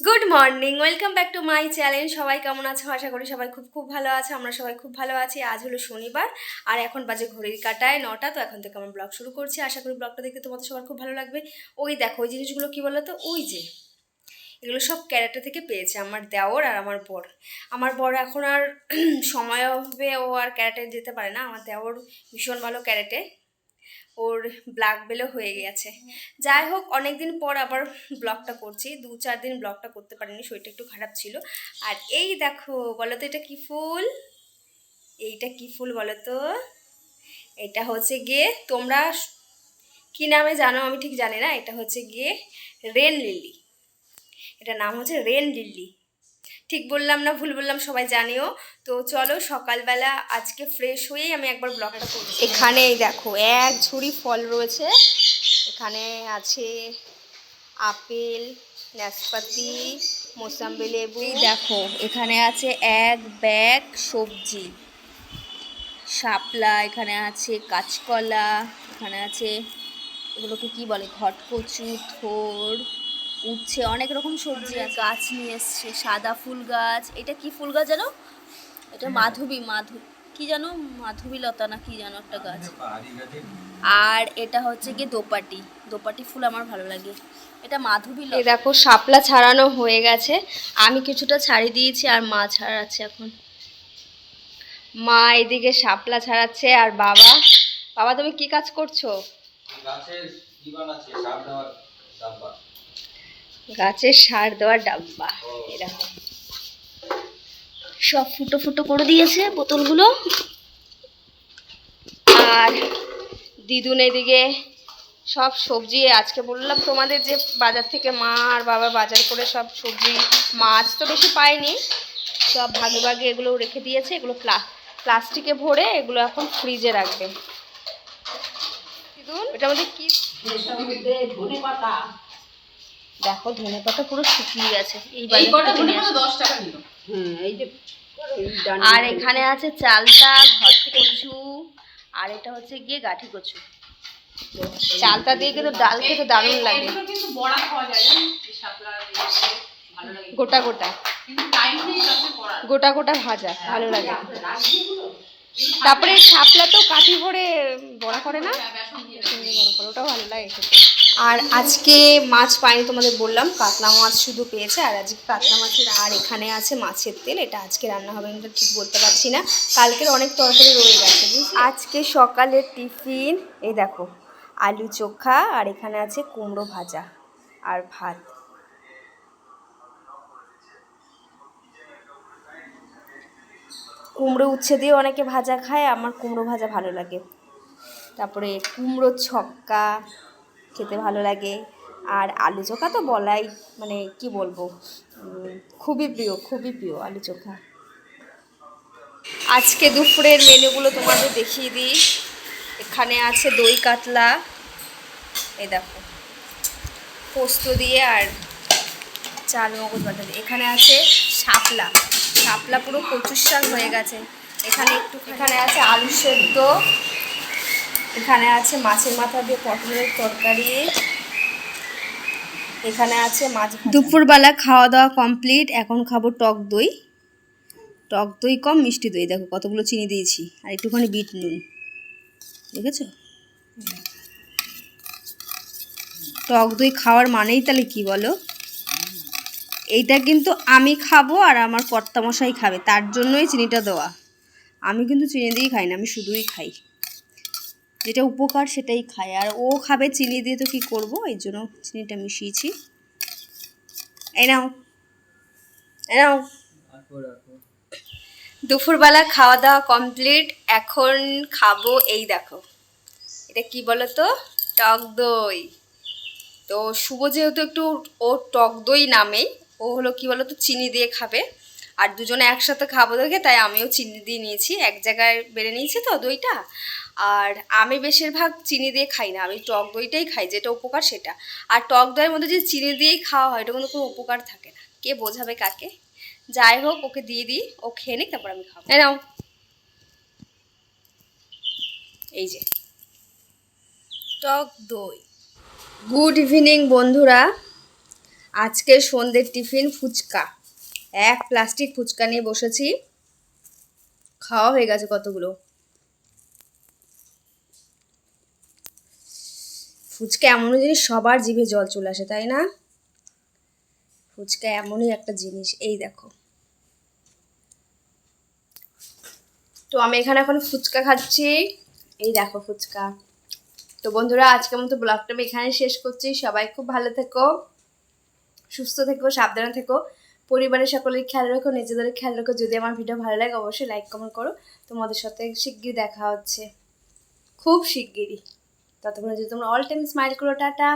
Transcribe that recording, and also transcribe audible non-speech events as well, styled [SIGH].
Good morning welcome back to my channel সবাই কেমন আছো? আশা করি সবাই খুব খুব ভালো আছে। আমরা সবাই খুব ভালো আছি। আজ হলো শনিবার, আর এখন বাজে ঘড়ির কাটায় নটা, তো এখন থেকে আমার ব্লগ শুরু করছি। আশা করি ব্লগটা দেখতে তোমাদের সবার খুব ভালো লাগবে। ওই দেখো, ওই জিনিসগুলো কী বলো তো ওই যে, এগুলো সব ক্যারেটে থেকে পেয়েছে আমার দেওর আর আমার বর। আমার বর এখন আর [CLEARS THROAT] সময় হবে ও আর ক্যারেটে যেতে পারে না। আমার দেওর ভীষণ ভালো ক্যারেটে ওর ব্ল্যাক বেলও হয়ে গেছে। যাই হোক অনেক দিন পর আবার ব্লগটা করছি। দু চার দিন ব্লগটা করতে পারিনি, শরীরটা একটু খারাপ ছিল। আর এই দেখো বলো তো এটা কি ফুল? এইটা কি ফুল বলো তো এটা হচ্ছে গিয়ে তোমরা কি নামে জানো আমি ঠিক জানি না। এটা হচ্ছে গিয়ে রেন লিলি। এটা নাম হচ্ছে রেন লিলি। ঠিক বললাম না ভুল বললাম সবাই জানিও। তো চলো সকালবেলা আজকে ফ্রেশ হয়েই আমি একবার ব্লগটা করছি। এখানে এই দেখো এক ঝুড়ি ফল রয়েছে। এখানে আছে আপেল নাশপাতি মোসাম্বি লেবু। দেখো এখানে আছে এক ব্যাগ সবজি। শাপলা এখানে আছে কাঁচকলা এখানে আছে এগুলোকে কি বলে? ঘটকচু থোর। উচ্ছে অনেক রকম সবজি আছে গাছ নিয়ে এসছে সাদা ফুল গাছ। এটা কি ফুল গাছ জানো? এটা মাধবী মাধু কি জানো? মাধবী লতা না কি জানো একটা গাছ? আর এটা হচ্ছে কি দোপাটি। দোপাটি ফুল আমার ভালো লাগে। এটা মাধবী লতা দেখো শাপলা ছাড়ানো হয়ে গেছে। আমি কিছুটা ছাড়িয়ে দিয়েছি আর মা ছাড়াচ্ছে এখন। মা এদিকে শাপলা ছাড়াচ্ছে আর বাবা। বাবা তুমি কি কাজ করছ? গাছের জীবন আছে গাছের সার দেওয়ার ডাব্বা, এরকম। সব ফুটো ফুটো করে দিয়েছে বোতলগুলো। আর দিদুন এদিকে সব সবজি, আজকে বললাম তোমাদের যে বাজার থেকে মা আর বাবা বাজার করে সব সবজি, মাছ তো বেশি পায়নি। সব ভাগে ভাগে এগুলো রেখে দিয়েছে, এগুলো প্লা, প্লাস্টিকে ভরে এগুলো এখন ফ্রিজে রাখবে। দিদুন মধ্যে কি? দেখো ধনে পাতা পুরো শুকিয়ে গেছে। এই বাজার থেকে নিয়ে আসা। আর এখানে আছে চালতা ঘট কচু আর এটা হচ্ছে গিয়ে গাঠি কচু। চালতা দিয়ে কিন্তু ডাল খেতে দারুণ লাগে। এগুলো কিন্তু বড়া খাওয়া যায় জানো? এই শাপলা দিয়ে ভালো লাগে। গোটা গোটা। কিন্তু টাইম নেই কাছে করা গোটা গোটা ভাজা ভালো লাগে। তারপরে শাপলা তো কাঠি ভরে বড়া করে না? বেসন বড়া করে ওটাও ভালো লাগে খেতে। আর আজকে মাছ পাইনি তোমাদের বললাম, কাতলা মাছ শুধু পেয়েছে, আর আজকে কাতলা মাছের আর এখানে আছে মাছের তেল, এটা আজকে রান্না হবে, আমি ঠিক বলতে পারছি না। কালকের অনেক তরকারি রয়ে গেছে আজকে সকালের টিফিন, এই দেখো, আলু চোখা, আর এখানে আছে কুমড়ো ভাজা আর ভাত। কুমড়ো উচ্ছে দিয়ে অনেকে ভাজা খায়, আমার কুমড়ো ভাজা ভালো লাগে। তারপরে কুমড়োর ছক্কা খেতে ভালো লাগে। আর আলু চোখা তো বলাই মানে কি বলব খুবই প্রিয় খুবই প্রিয় আলু চোখা। আজকে দুপুরের মেনুগুলো তোমাদের দেখিয়ে দিই। এখানে আছে দই কাতলা, এই দেখো, পোস্ত দিয়ে আর চাল মগজ বাটা দিয়ে। এখানে আছে শাপলা শাপলা পুরো কচুর শাক হয়ে গেছে। এখানে একটু এখানে আছে আলু সেদ্ধ এখানে আছে মাছের মাথা দিয়ে পটলের তরকারি। এখানে আছে মাছ দুপুরবেলা খাওয়া দাওয়া কমপ্লিট, এখন খাব টক দই। টক দই কম, মিষ্টি দই। দেখো কতগুলো চিনি দিয়েছি, আর একটুখানি বিট নুন। দেখেছ? টক দই খাওয়ার মানেই তাহলে কি বলো? এইটা কিন্তু আমি খাব আর আমার কর্তামশাই খাবে, তার জন্যই চিনিটা দেওয়া। আমি কিন্তু চিনি দিয়েই খাই না, আমি শুধুই খাই। যেটা উপকার সেটাই খায়। আর ও খাবে চিনি দিয়ে তো কি করব? এই জন্য চিনিটা মিশিয়েছি। এই নাও। এই নাও। দুপুরবেলা খাওয়া দাওয়া কমপ্লিট এখন খাব এই দেখো। এটা কি বলো তো টক দই। তো শুভ যেহেতু একটু ও টক দই নামেই ও হলো কি বলো তো চিনি দিয়ে খাবে। আর দুজনে একসাথে খাব দেখে, তাই আমিও চিনি দিয়ে নিয়েছি। এক জায়গায় বেড়ে নিয়েছি তো দইটা। আর আমি বেশিরভাগ চিনি দিয়ে খাই না আমি টক দইটাই খাই যেটা উপকার সেটা। আর টক দইয়ের মধ্যে যে চিনি দিয়েই খাওয়া হয় এটা কিন্তু কোনো উপকার থাকে না। কে বোঝাবে কাকে? যাই হোক ওকে দিয়ে দিই ও খেয়ে নিক তারপর আমি খাব। এই নাও। এই যে। টক দই। গুড ইভিনিং বন্ধুরা। আজকে সন্ধ্যের টিফিন ফুচকা। এক প্লাস্টিক ফুচকা নিয়ে বসেছি। খাওয়া হয়ে গেছে কতগুলো? ফুচকা এমন জিনিস সবার জিভে জল চলে আসে, তাই না? ফুচকা এমনই একটা জিনিস, এই দেখো। তো আমি এখানে এখন ফুচকা খাচ্ছি। এই দেখো ফুচকা। তো বন্ধুরা, আজকের মতো ব্লগটা আমি এখানে শেষ করছি। সবাই খুব ভালো থেকো, সুস্থ থেকো, সাবধানে থেকো। পরিবারের সকলের খেয়াল রাখো, নিজেদের খেয়াল রাখো। যদি আমার ভিডিও ভালো লাগে, অবশ্যই লাইক কমেন্ট করো। তোমাদের সাথে শিগগির দেখা হচ্ছে। খুব শিগগিরই। ততক্ষণে যদি তোমরা অল টাইম স্মাইল করো টাটা।